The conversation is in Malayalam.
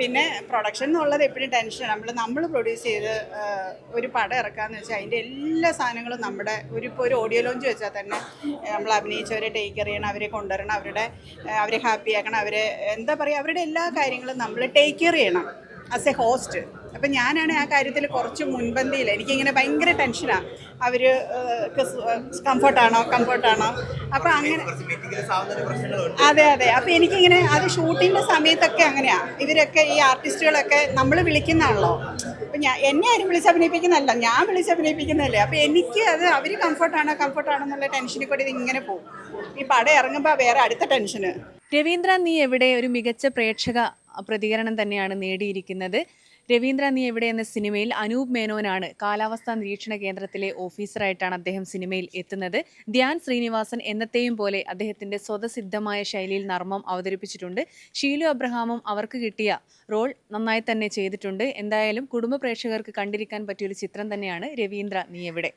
പിന്നെ പ്രൊഡക്ഷൻ എന്നുള്ളത് എപ്പോഴും ടെൻഷൻ നമ്മൾ നമ്മൾ പ്രൊഡ്യൂസ് ചെയ്ത് ഒരു പടം ഇറക്കാന്ന് വെച്ചാൽ അതിന്റെ എല്ലാ സാധനങ്ങളും നമ്മുടെ ഒരു ഇപ്പോൾ ഒരു ഓഡിയോ ലോഞ്ച് വെച്ചാൽ തന്നെ നമ്മൾ അഭിനയിച്ചവരെ ടേക്ക് അറിയണം അവരെ കൊണ്ടുവരണം അവരുടെ അവരെ ഹാപ്പിയാക്കണം അവരെ എന്താ പറയുക അവരുടെ എല്ലാ കാര്യങ്ങളും നമ്മൾ ടേക്ക് കെയർ ചെയ്യണം ആസ് എ ഹോസ്റ്റ് അപ്പം ഞാനാണ് ആ കാര്യത്തിൽ കുറച്ച് മുൻപന്തിയിൽ എനിക്കിങ്ങനെ ഭയങ്കര ടെൻഷനാണ് അവർ കംഫർട്ടാണോ കംഫർട്ടാണോ? അപ്പം അങ്ങനെ അതെ അതെ. അപ്പൊ എനിക്കിങ്ങനെ അത് ഷൂട്ടിന്റെ സമയത്തൊക്കെ അങ്ങനെയാ. ഇവരൊക്കെ ഈ ആർട്ടിസ്റ്റുകളൊക്കെ നമ്മൾ വിളിക്കുന്നതാണല്ലോ. അപ്പൊ ഞാൻ എന്നെ ആരും വിളിച്ച് അഭിനയിപ്പിക്കുന്നതല്ല ഞാൻ വിളിച്ച് അഭിനയിപ്പിക്കുന്നതല്ലേ അപ്പൊ എനിക്ക് അത് അവർ കംഫർട്ടാണോ കംഫർട്ടാണോ എന്നുള്ള ടെൻഷനിൽ കൂടി ഇത് ഇങ്ങനെ പോകും. ഈ പടം ഇറങ്ങുമ്പോൾ വേറെ അടുത്ത ടെൻഷന്. രവീന്ദ്ര നീ എവിടെ ഒരു മികച്ച പ്രേക്ഷക പ്രതികരണം തന്നെയാണ് നേടിയിരിക്കുന്നത്. രവീന്ദ്ര നീ എവിടെ എന്ന സിനിമയിൽ അനൂപ് മേനോനാണ് കാലാവസ്ഥാ നിരീക്ഷണ കേന്ദ്രത്തിലെ ഓഫീസറായിട്ടാണ് അദ്ദേഹം സിനിമയിൽ എത്തുന്നത്. ധ്യാൻ ശ്രീനിവാസൻ എന്നത്തെയും പോലെ അദ്ദേഹത്തിന്റെ സ്വതസിദ്ധമായ ശൈലിയിൽ നർമ്മം അവതരിപ്പിച്ചിട്ടുണ്ട്. ഷീലു അബ്രഹാമും അവർക്ക് കിട്ടിയ റോൾ നന്നായി തന്നെ ചെയ്തിട്ടുണ്ട്. എന്തായാലും കുടുംബ പ്രേക്ഷകർക്ക് കണ്ടിരിക്കാൻ പറ്റിയൊരു ചിത്രം തന്നെയാണ് രവീന്ദ്ര നീ എവിടെ?